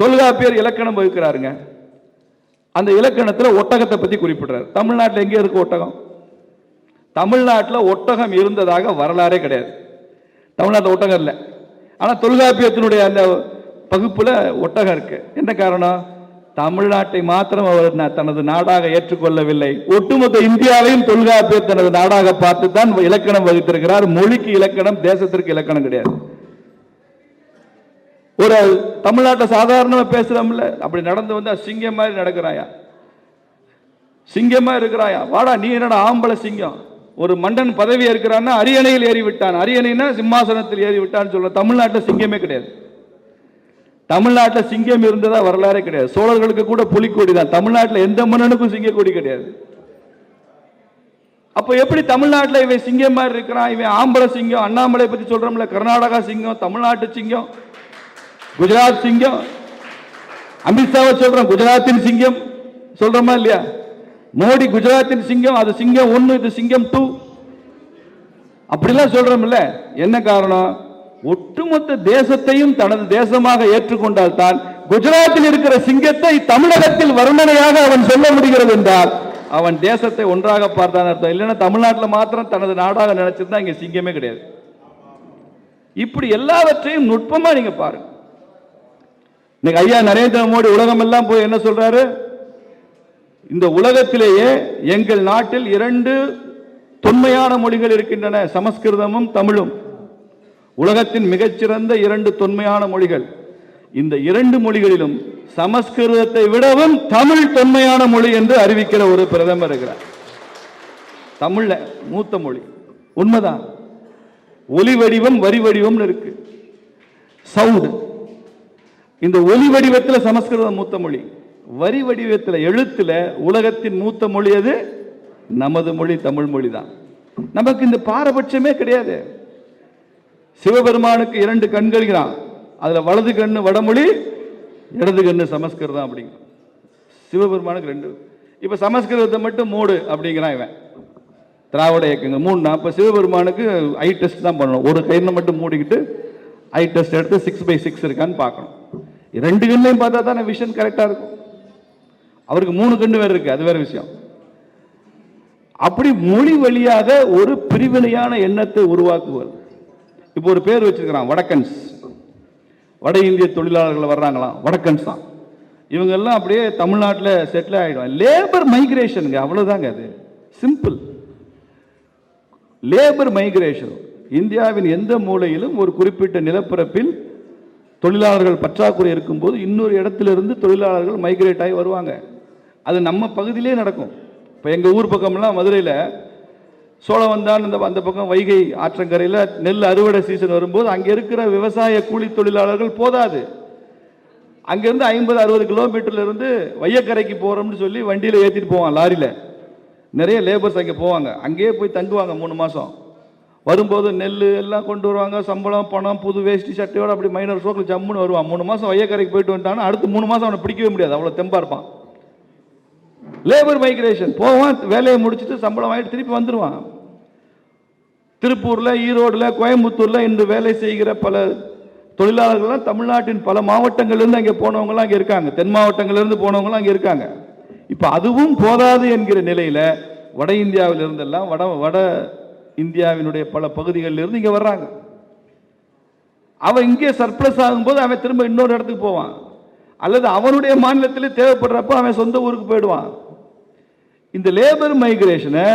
தொல்காப்பியர் இலக்கணம் வகுக்கிறாருங்க. அந்த இலக்கணத்தில் ஒட்டகத்தை பற்றி குறிப்பிடுறார். தமிழ்நாட்டில் எங்கே இருக்கு ஒட்டகம்? தமிழ்நாட்டில் ஒட்டகம் இருந்ததாக வரலாறே கிடையாது. தமிழ்நாட்டில் ஒட்டகம் இல்லை. ஆனால் தொல்காப்பியத்தினுடைய அந்த பகுப்பில் ஒட்டகம் இருக்கு. என்ன காரணம்? தமிழ்நாட்டை மாத்திரம் அவர் தனது நாடாக ஏற்றுக்கொள்ளவில்லை. ஒட்டுமொத்த இந்தியாவையும் தொல்காப்பியர் தனது நாடாக பார்த்து தான் இலக்கணம் வகுத்திருக்கிறார். மொழிக்கு இலக்கணம் தேசத்திற்கு இலக்கணம் கிடையாது. ஒரு தமிழ்நாட்டில் சாதாரணமாக பேசுகிறோம்ல அப்படி நடந்து வந்து சிங்கம் மாதிரி நடக்கிறாயா? சிங்கமாக இருக்கிறாயா? வாடா நீ என்னடா ஆம்பளை சிங்கம்? ஒரு மன்னன் பதவி இருக்கிறான்னா அரியணையில் ஏறி விட்டான் அரியணைனா சிம்மாசனத்தில் ஏறி விட்டான்னு சொல்ல தமிழ்நாட்டில் சிங்கமே கிடையாது. தமிழ்நாட்டில் சிங்கம் இருந்ததா வரலாறே கிடையாது. சோழர்களுக்கு கூட புலிக்கொடி தான். தமிழ்நாட்டில் எந்த மன்னனுக்கும் சிங்கக்கொடி கிடையாது. அப்போ எப்படி தமிழ்நாட்டில் இவன் சிங்கம் மாதிரி இருக்கிறான்? இவன் ஆம்பளை சிங்கம் அண்ணாமலை பற்றி சொல்கிறோம்ல கர்நாடகா சிங்கம் தமிழ்நாட்டு சிங்கம் குஜராத் சிங்கம். அமித்ஷாவை சொல்றோம் குஜராத்தின் சிங்கம். சொல்றோமா இல்லையா? மோடி குஜராத்தின் சிங்கம் அது சிங்கம் ஒன்று இது சிங்கம் டூ அப்படிலாம் சொல்றோம்ல. என்ன காரணம்? ஒட்டுமொத்த தேசத்தையும் தனது தேசமாக ஏற்றுக்கொண்டால் தான் குஜராத்தில் இருக்கிற சிங்கத்தை தமிழகத்தில் வர்ணனையாக அவன் சொல்ல முடிகிறது என்றால் அவன் தேசத்தை ஒன்றாக பார்த்தான் அர்த்தம். இல்லைன்னா தமிழ்நாட்டில் மாத்திரம் தனது நாடாக நினைச்சிருந்தா இங்க சிங்கமே கிடையாது. இப்படி எல்லாவற்றையும் நுட்பமா நீங்க பாருங்க. இன்னைக்கு ஐயா நரேந்திர மோடி உலகம் எல்லாம் போய் என்ன சொல்றாரு? இந்த உலகத்திலேயே எங்கள் நாட்டில் இரண்டு தொன்மையான மொழிகள் இருக்கின்றன சமஸ்கிருதமும் தமிழும். உலகத்தின் மிகச்சிறந்த இரண்டு தொன்மையான மொழிகள். இந்த இரண்டு மொழிகளிலும் சமஸ்கிருதத்தை விடவும் தமிழ் தொன்மையான மொழி என்று அறிவிக்கிற ஒரு பிரதமர் இருக்கிறார். தமிழ்ல மூத்த மொழி. உண்மைதான். ஒலி வடிவம் வரி வடிவம்னு இருக்கு. சவுண்டு. இந்த ஒலி வடிவத்தில் சமஸ்கிருதம் மூத்த மொழி. வரி வடிவத்தில் எழுத்துல உலகத்தின் மூத்த மொழி அது நமது மொழி தமிழ் மொழி தான். நமக்கு இந்த பாரபட்சமே கிடையாது. சிவபெருமானுக்கு இரண்டு கண்கள்கிறான் அதுல வலது கண்ணு வடமொழி இடது கண்ணு சமஸ்கிருதம் அப்படிங்க சிவபெருமானுக்கு ரெண்டு. இப்ப சமஸ்கிருதத்தை மட்டும் மூடு அப்படிங்கிறான் இவன். திராவிட இயக்கங்க மூணுனா அப்ப சிவபெருமானுக்கு ஐ டெஸ்ட் தான் பண்ணணும். ஒரு கையில மட்டும் மூடிக்கிட்டு ஐ டெஸ்ட் எடுத்து சிக்ஸ் பை சிக்ஸ் இருக்கான்னு பார்க்கணும். ரெண்டு கண்ணையும் பார்த்தா தானே விஷன் கரெக்டாக இருக்கும். அவருக்கு மூணு கண்ணு வேற இருக்கு அது வேற விஷயம். அப்படி மொழி வழியாக ஒரு பிரிவினையான எண்ணத்தை உருவாக்குவது. இப்போ ஒரு பேர் வச்சிருக்கிறான் வடக்கன்ஸ். வட இந்திய தொழிலாளர்கள் வர்றாங்களாம் வடக்கன்ஸ் தான். இவங்கெல்லாம் அப்படியே தமிழ்நாட்டில் செட்டில் ஆயிடும் லேபர் மைக்ரேஷனுங்க அவ்வளவுதாங்க அது. சிம்பிள் லேபர் மைக்ரேஷன் இந்தியாவின் எந்த மூலையிலும் ஒரு குறிப்பிட்ட நிலப்பரப்பில் தொழிலாளர்கள் பற்றாக்குறை இருக்கும்போது இன்னொரு இடத்துலேருந்து தொழிலாளர்கள் மைக்ரேட் ஆகி வருவாங்க. அது நம்ம பகுதியிலே நடக்கும். இப்போ எங்கள் ஊர் பக்கம்லாம் மதுரையில் சோழவந்தான் இந்த அந்த பக்கம் வைகை ஆற்றங்கரையில் நெல் அறுவடை சீசன் வரும்போது அங்கே இருக்கிற விவசாய கூலி தொழிலாளர்கள் போதாது. அங்கேருந்து ஐம்பது அறுபது கிலோமீட்டர்லேருந்து வையக்கரைக்கு போகிறோம்னு சொல்லி வண்டியில் ஏற்றிட்டு போவான் லாரியில். நிறைய லேபர்ஸ் அங்கே போவாங்க. அங்கேயே போய் தங்குவாங்க மூணு மாதம் வரும்போது நெல் எல்லாம் கொண்டு வருவாங்க சம்பளம் பணம் புது வேஷ்டி சட்டையோட அப்படி மைனர் சோக்கில் ஜம்முன்னு வருவான். மூணு மாதம் வையக்கரைக்கு போயிட்டு வந்துட்டான்னா அடுத்து மூணு மாதம் அவனை பிடிக்கவே முடியாது. அவ்வளோ தெம்பாக இருப்பான். லேபர் மைக்ரேஷன் போவான் வேலையை முடிச்சுட்டு சம்பளம் வாங்கிட்டு திருப்பி வந்துடுவான் திருப்பூரில் ஈரோடில் கோயம்புத்தூரில் இன்று வேலை செய்கிற பல தொழிலாளர்கள்லாம் தமிழ்நாட்டின் பல மாவட்டங்கள்லேருந்து அங்கே போனவங்களாம் அங்கே இருக்காங்க. தென் மாவட்டங்கள்லேருந்து போனவங்களாம் அங்கே இருக்காங்க. இப்போ அதுவும் போதாது என்கிற நிலையில் வட இந்தியாவிலிருந்தெல்லாம் வட வட இந்தியாவினுடைய பல பகுதிகளில் இருந்து இங்கே வர்றாங்க. அவன் இங்கே சர்ப்ளஸ் ஆகும்போது அவன் திரும்ப இன்னொரு இடத்துக்கு போவான். அல்லது அவனுடைய மாநிலத்தில் தேவைப்படுறப்ப அவன் சொந்த ஊருக்கு போயிடுவான். இந்த லேபர் மைக்ரேஷனை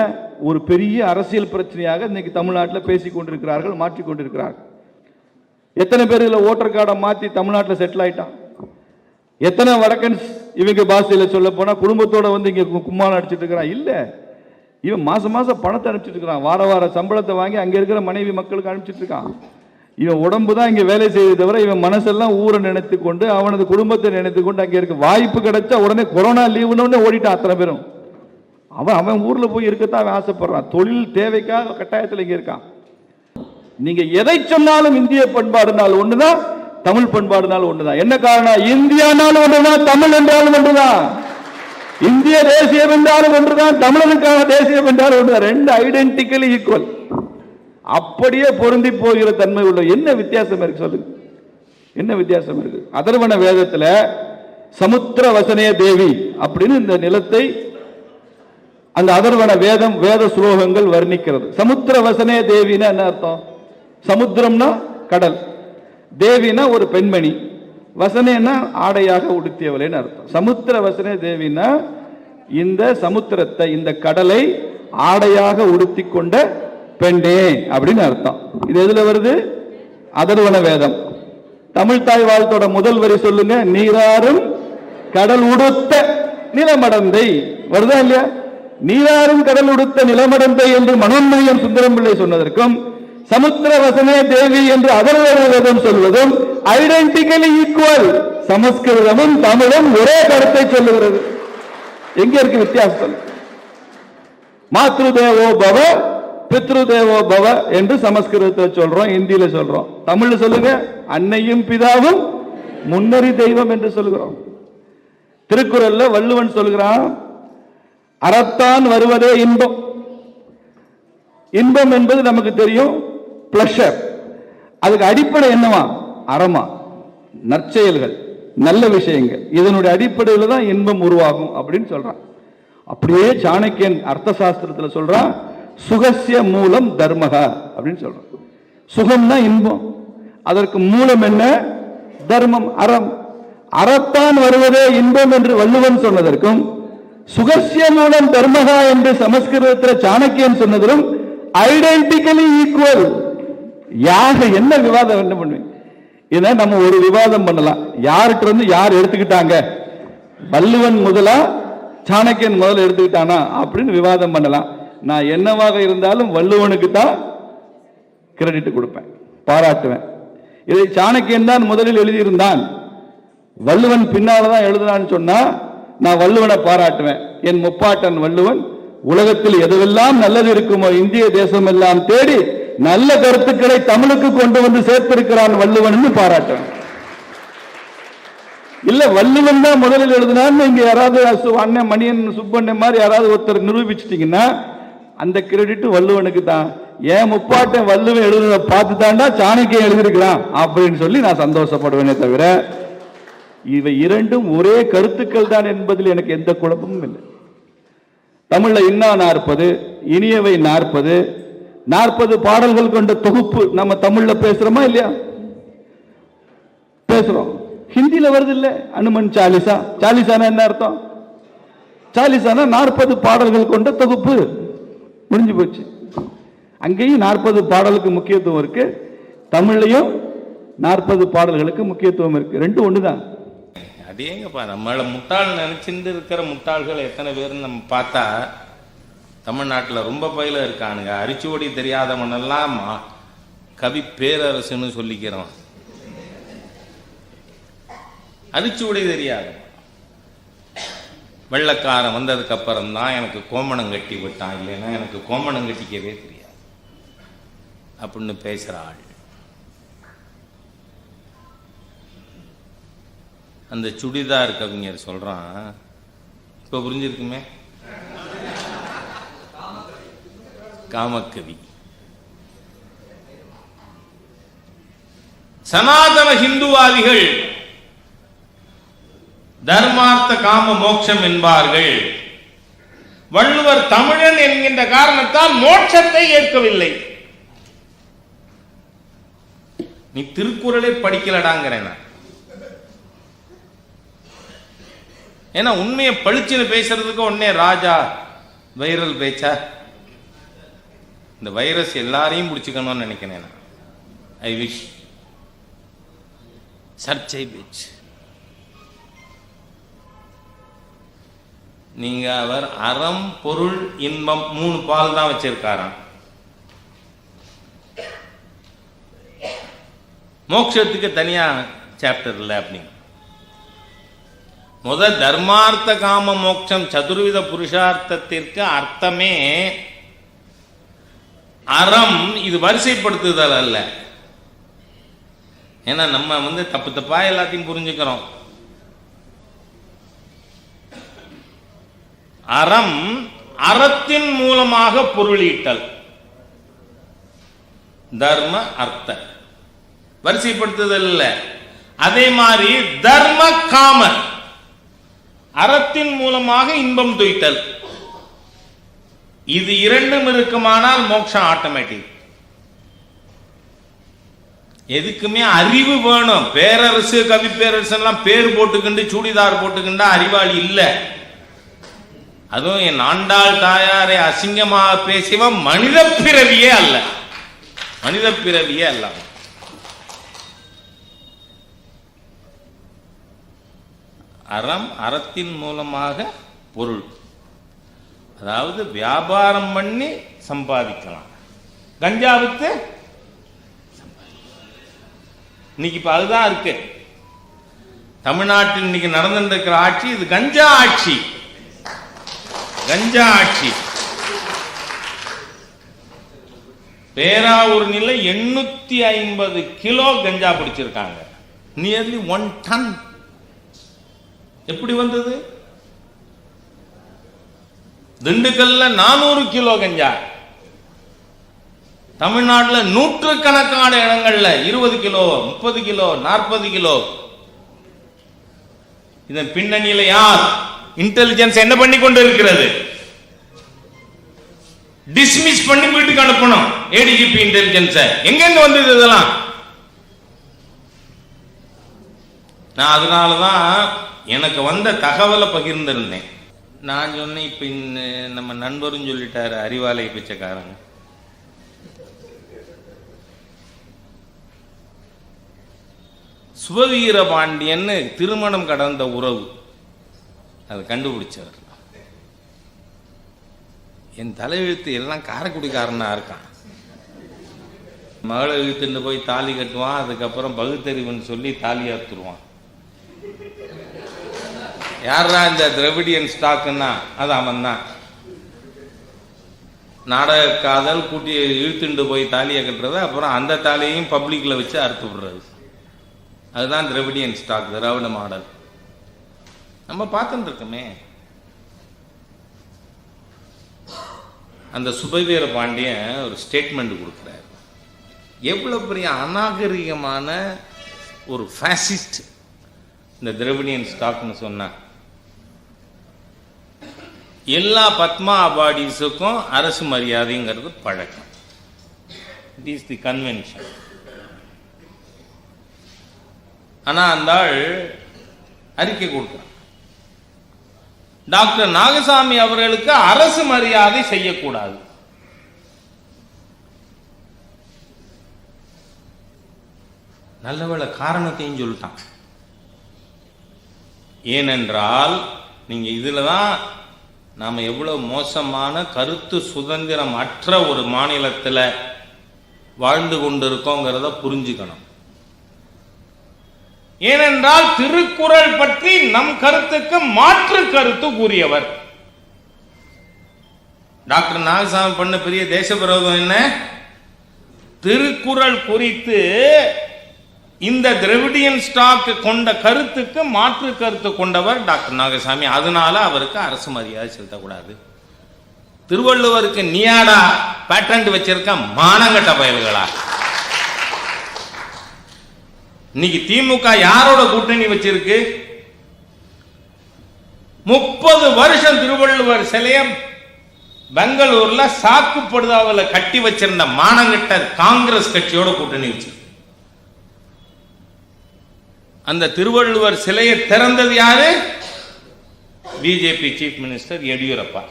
ஒரு பெரிய அரசியல் பிரச்சனையாக இன்னைக்கு தமிழ்நாட்டில் பேசி கொண்டிருக்கிறார்கள் மாற்றிக் கொண்டிருக்கிறார்கள். எத்தனை பேர் இதில் ஓட்டர் கார்டை மாற்றி தமிழ்நாட்டில் செட்டில் ஆகிட்டான் எத்தனை வடக்கன்ஸ் இவங்க பாஷையில் சொல்ல போனால் குடும்பத்தோடு வந்து இங்கே கும்மாளம் அடிச்சிட்டு இருக்கிறான்? இல்லை. இவன் மாசம் மாசம் பணத்தை அனுப்பிச்சிட்டு வார வார சம்பளத்தை வாங்கி அங்கே இருக்கிற மனைவி மக்களுக்கு அனுப்பிச்சிட்டு இருக்கான். இவன் உடம்பு தான் இங்கே வேலை செய்யறது தவிர இவன் மனசெல்லாம் ஊரை நினைத்து கொண்டு அவனது குடும்பத்தை நினைத்து கொண்டு அங்கே இருக்க வாய்ப்பு கிடைச்சா உடனே கொரோனா லீவுன்னு ஓடிட்டான் அத்தனை பேரும். அவன் அவன் ஊர்ல போய் இருக்கத்தான் அவன் ஆசைப்படுறான். தொழில் தேவைக்காக கட்டாயத்தில் இங்கே இருக்கான். நீங்க எதை சொன்னாலும் இந்திய பண்பாடுனால் ஒண்ணுதான் தமிழ் பண்பாடுனால் ஒண்ணுதான். என்ன காரணம்? இந்தியானாலும் ஒன்றுதான் தமிழ் என்றாலும் ஒன்றுதான் இந்திய தேசியம் என்றாலும் ஒன்றுதான் தமிழனுக்கான தேசியம் என்றாலும் ஒன்றுதான் ரெண்டு ஐடென்டிக்கலி ஈக்குவல் அப்படியே பொருந்தி போகிற தன்மை உள்ள என்ன வித்தியாசம் இருக்கு சொல்லுங்க. என்ன வித்தியாசம் இருக்கு? அதர்வன வேதத்தில் சமுத்திர வசனே தேவி அப்படின்னு இந்த நிலத்தை அந்த அதர்வன வேதம் வேத ஸ்லோகங்கள் வர்ணிக்கிறது. சமுத்திர வசனே தேவின்னா என்ன அர்த்தம்? சமுத்திரம்னா கடல். தேவினா ஒரு பெண்மணி. வசனேனா ஆடையாக உடுத்தியவளேன்னு அர்த்தம். சமுத்திர வசனே தேவினா இந்த சமுத்திரத்தை இந்த கடலை ஆடையாக உடுத்தி கொண்ட பெண்ணே அப்படின்னு அர்த்தம். இது எதுல வருது? அதர்வன வேதம். தமிழ் தாய் வாழ்த்தோட முதல் வரி சொல்லுங்க. நீராறும் கடல் உடுத்த நிலமடந்தை. வருதா இல்லையா? நீராறும் கடல் உடுத்த நிலமடந்தை என்று மனோன்மணியம் சுந்தரம் பிள்ளை சொன்னதற்கும் சமுத்திர வசனே தேவி என்று அதர்வன வேதம் சொல்வதும் ஐடென்டிக்கலி ஈக்குவல் சமஸ்கிருதமும் தமிழும் ஒரே கருத்தை சொல்லுகிறது. எங்க இருக்கு வித்தியாசம்? மாத்ரு தேவோ பவ பித்ரு தேவோ பவ என்று சமஸ்கிருதத்தில் சொல்றோம் இந்தியில சொல்றோம். தமிழ்ல சொல்லுங்க அன்னையும் பிதாவும் முன்னறி தெய்வம் என்று சொல்கிறோம் திருக்குறள்ல வள்ளுவன் சொல்கிறான் அறத்தான் வருவதே இன்பம். இன்பம் என்பது நமக்கு தெரியும் பிளஷர் அதுக்கு அடிப்படை என்னவா? அறமா நற்செயல்கள் நல்ல விஷயங்கள் இதனுடைய அடிப்படையில் தான் இன்பம் உருவாகும் அப்படின்னு சொல்றான். அப்படியே சாணக்கியன் அர்த்த சாஸ்திரத்தில் சொல்றான் சுகசிய மூலம் தர்மகா அப்படின்னு சொல்றான். சுகம்னா இன்பம். அதற்கு மூலம் என்ன? தர்மம் அறம். அறத்தான் வருவதே இன்பம் என்று வள்ளுவன் சொன்னதற்கும் சுகசிய மூலம் தர்மகா என்று சமஸ்கிருதத்தில் சாணக்கியன் சொன்னதிலும் ஐடென்டிக்கலி ஈக்குவல் யாக என்ன விவாதம் என்ன பண்ணுவேன் இதை நம்ம ஒரு விவாதம் பண்ணலாம். யார்கிட்ட இருந்து யார் எடுத்துக்கிட்டாங்க? வள்ளுவன் முதலா சாணக்கியன் முதல்ல எடுத்துக்கிட்டானா? அப்படின்னு விவாதம் பண்ணலாம். நான் என்னவாக இருந்தாலும் வள்ளுவனுக்கு தான் கிரெடிட் கொடுப்பேன். பாராட்டுவேன். இதை சாணக்கியன் தான் முதலில் எழுதியிருந்தான். வள்ளுவன் பின்னால தான் எழுதுனான்னு சொன்னா நான் வள்ளுவனை பாராட்டுவேன். என் முப்பாட்டன் வள்ளுவன் உலகத்தில் எதுவெல்லாம் நல்லது இருக்குமோ இந்திய தேசம் எல்லாம் தேடி நல்ல கருத்துக்களை தமிழுக்கு கொண்டு வந்து சேர்த்திருக்கிறான் வள்ளுவன் பாராட்டுவேன் இல்ல வள்ளுவன் தான் முதலில் எழுதினான்னு இங்க யாராவது அண்ணன் மணியன் சுப்பண்ணன் மாதிரி யாராவது ஒருத்தர் நிரூபிச்சிட்டீங்கன்னா அந்த கிரெடிட் வள்ளுவனுக்கு தான். ஏன் முப்பாட்டன் வள்ளுவன் எழுதுனதை பார்த்து தாண்டா சாணக்கியம் எழுதியிருக்கிறான்? அப்படின்னு சொல்லி நான் சந்தோஷப்படுவேனே தவிர இவை இரண்டும் ஒரே கருத்துக்கள் தான் என்பதில் எனக்கு எந்த குழப்பமும் இல்லை. தமிழில் இன்னா நாற்பது இனியவை நாற்பது நாற்பது பாடல்கள் கொண்ட தொகுப்பு நம்ம தமிழ்ல பேசுறோமா இல்லையா? பேசுறோம். ஹிந்தியில வருது இல்ல அனுமன் சாலிசா. சாலிசானா என்ன அர்த்தம்? சாலிசானா நாற்பது பாடல்கள் கொண்ட தொகுப்பு. முடிஞ்சு போச்சு. அங்கேயும் நாற்பது பாடலுக்கு முக்கியத்துவம் இருக்கு. தமிழ்லையும் நாற்பது பாடல்களுக்கு முக்கியத்துவம் இருக்கு. ரெண்டும் ஒண்ணுதான். அதேங்கப்பா நம்மளை முட்டாள் நினைச்சிருந்து இருக்கிற முட்டாள்கள் எத்தனை பேர்னு நம்ம பார்த்தா தமிழ்நாட்டில் ரொம்ப பயில இருக்கானுங்க. அரிச்சுவடி தெரியாதவனெல்லாம் கவி பேரரசுன்னு சொல்லிக்கிறோம். அரிச்சுவடி தெரியாது. வெள்ளக்காரன் வந்ததுக்கு அப்புறம் தான் எனக்கு கோமணம் கட்டி விட்டான். இல்லைன்னா எனக்கு கோமணம் கட்டிக்கவே தெரியாது. அப்படின்னு பேசுகிற ஆள். அந்த சுடிதார் கவிஞர் சொல்கிறான் இப்போ புரிஞ்சிருக்குமே? காமக்கவி. சனாதன ஹிந்துவாதிகள் தர்மார்த்த காம மோட்சம் என்பார்கள். வள்ளுவர் தமிழன் என்கின்ற காரணத்தால் மோட்சத்தை ஏற்கவில்லை. நீ திருக்குறளை படிக்கலடாங்கிறேன் ஏன்னா உண்மையை பழிச்சுன்னு பேசுறதுக்கு உன்னே ராஜா வைரல் பேச்சா? இந்த வைரஸ் எல்லாரையும் பிடிச்சிக்கணும்னு நினைக்கிறேன் நான். ஐ விஷ் சர்ச்சை பீச் நீங்க அவர் அறம் பொருள் இன்பம் மூணு பால் தான் வச்சிருக்காராம். மோட்சத்துக்கு தனியா சாப்டர் இல்லை அப்படிங்க முத தர்மார்த்த காம மோட்சம் சதுர்வித புருஷார்த்தத்திற்கு அர்த்தமே அறம் இது வரிசைப்படுத்துதல் அல்ல. ஏன்னா நம்ம வந்து தப்பு தப்பா எல்லாத்தையும் புரிஞ்சுக்கிறோம். அறம் அறத்தின் மூலமாக பொருளீட்டல். தர்ம அர்த்த. வரிசைப்படுத்துதல் இல்ல. அதே மாதிரி தர்ம காம. அறத்தின் மூலமாக இன்பம் துய்த்தல். இது இரண்டும் இருக்குமானால் மோட்சம் ஆட்டோமேட்டிக் எதுக்குமே அறிவு வேணும். பேரரசு கவி பேரரசு எல்லாம் பேர் போட்டுக்கிண்டு சூடிதார் போட்டுக்கிண்டா அறிவாளி இல்லை. அதுவும் என் ஆண்டாள் தாயாரை அசிங்கமாக பேசியவன் மனித பிறவியே அல்ல. மனித பிறவியே அல்ல அறம் அறத்தின் மூலமாக பொருள். அதாவது வியாபாரம் பண்ணி சம்பாதிக்கலாம். கஞ்சாவுக்கு இன்னைக்கு இப்ப அதுதான் இருக்கு. தமிழ்நாட்டில் இன்னைக்கு நடந்துட்டு இருக்கிற ஆட்சி இது கஞ்சா ஆட்சி. கஞ்சா ஆட்சி. பேராவூர் நிலை எண்ணூத்தி ஐம்பது கிலோ கஞ்சா பிடிச்சிருக்காங்க. நியர்லி ஒன் டன் எப்படி வந்தது? திண்டுக்கல்ல நானூறு கிலோ கஞ்சா. தமிழ்நாட்டில் நூற்றுக்கணக்கான இடங்கள்ல இருபது கிலோ முப்பது கிலோ நாற்பது கிலோ. இதன் பின்னணியில யார் இன்டெலிஜென்ஸ் என்ன பண்ணி கொண்டு இருக்கிறது டிஸ்மிஸ் பண்ணி வீட்டுக்கு அனுப்பணும். ஏடிஜிபி இன்டெலிஜென்ஸ் எங்கெங்க வந்தது இதெல்லாம்? நான் அதனால தான் எனக்கு வந்த தகவலை பகிர்ந்திருந்தேன். நான் சொன்னேன் இப்போ நம்ம நண்பரும் சொல்லிட்டாரு அறிவாலை பிச்சைக்காரங்க. சுபவீர பாண்டியன்னு திருமணம் கடந்த உறவு. அதை கண்டுபிடிச்சவர் என் தலையெழுத்து எல்லாம் காரைக்குடிக்காரனா இருக்கான். மகளை இழுத்துட்டு போய் தாலி கட்டுவான் அதுக்கப்புறம் பகுத்தறிவுன்னு சொல்லி தாலி அறுத்துருவான் யாரா இந்த திரவிடியன் ஸ்டாக்குன்னா? அது அவன் தான் நாடக காதல் கூட்டி இழுத்துண்டு போய் தாலியை கட்டுறது அப்புறம் அந்த தாலியையும் பப்ளிக்ல வச்சு அறுத்து விடுறது. அதுதான் திரவிடியன் ஸ்டாக் திராவிட மாடல். நம்ம பார்த்துட்டு இருக்கோமே அந்த சுபவீர பாண்டியன் ஒரு ஸ்டேட்மெண்ட் கொடுக்குறாரு. எவ்வளோ பெரிய அநாகரிகமான ஒரு ஃபேசிஸ்ட் இந்த திரவிடியன் ஸ்டாக்னு சொன்னா. எல்லா பத்மா அவார்டிஸுக்கும் அரசு மரியாதைங்கிறது பழக்கம். இட் இஸ் தி கன்வென்ஷன் ஆனா அந்த ஆள் அறிக்கை கொடுக்குறான். டாக்டர் நாகசாமி அவர்களுக்கு அரசு மரியாதை செய்யக்கூடாது. நல்லவேளை காரணத்தையும் சொல்லிட்டான். ஏனென்றால் நீங்க இதுல தான் நாம எவ்வளவு மோசமான கருத்து சுதந்திரம் அற்ற ஒரு மாநிலத்துல வாழ்ந்து கொண்டிருக்கோங்கிறத புரிஞ்சுக்கணும். ஏனென்றால் திருக்குறள் பற்றி நம் கருத்துக்கு மாற்று கருத்து கூறியவர். டாக்டர் நாகசாமி பண்ண பெரிய தேச விரோதம் என்ன? திருக்குறள் குறித்து இந்த திரவிடியன் ஸ்டாக் கொண்ட கருத்துக்கு மாற்று கருத்து கொண்டவர் டாக்டர் நாகசாமி. அதனால அவருக்கு அரசு மரியாதை செலுத்தக்கூடாது. திருவள்ளுவருக்கு நியாடா பேட்டன்ட் வச்சிருக்க மானங்கட்ட பயல்களா? இன்னைக்கு திமுக யாரோட கூட்டணி வச்சிருக்கு? முப்பது வருஷம் திருவள்ளுவர் சிலையம் பெங்களூர்ல சாக்குப்படுதாவில் கட்டி வச்சிருந்த மானங்கட்ட காங்கிரஸ் கட்சியோட கூட்டணி வச்சிருக்கு. அந்த திருவள்ளுவர் சிலையை திறந்தது யாரு? BJP chief minister Yediyurappa.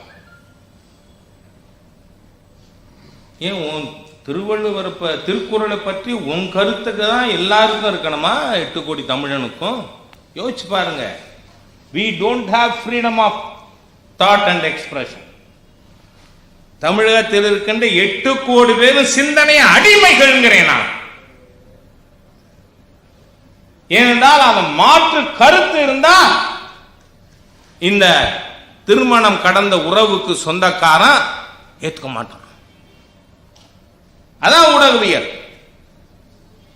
ஏன் உன் திருவள்ளுவர் திருக்குறளை பற்றி உன் கருத்துக்கு தான் எல்லாருக்கும் இருக்கணுமா? எட்டு கோடி தமிழனுக்கும். யோசிச்சு பாருங்க. We don't have freedom of thought and expression தமிழகத்தில் இருக்கின்ற எட்டு கோடி பேரும் சிந்தனை அடிமைகள்ங்கிறேன் நான். ஏனென்றால் அவன் மாற்று கருத்து இருந்தா இந்த திருமணம் கடந்த உறவுக்கு சொந்தக்காரன் ஏற்றுக்க மாட்டான். அதான் ஊடகவியல்.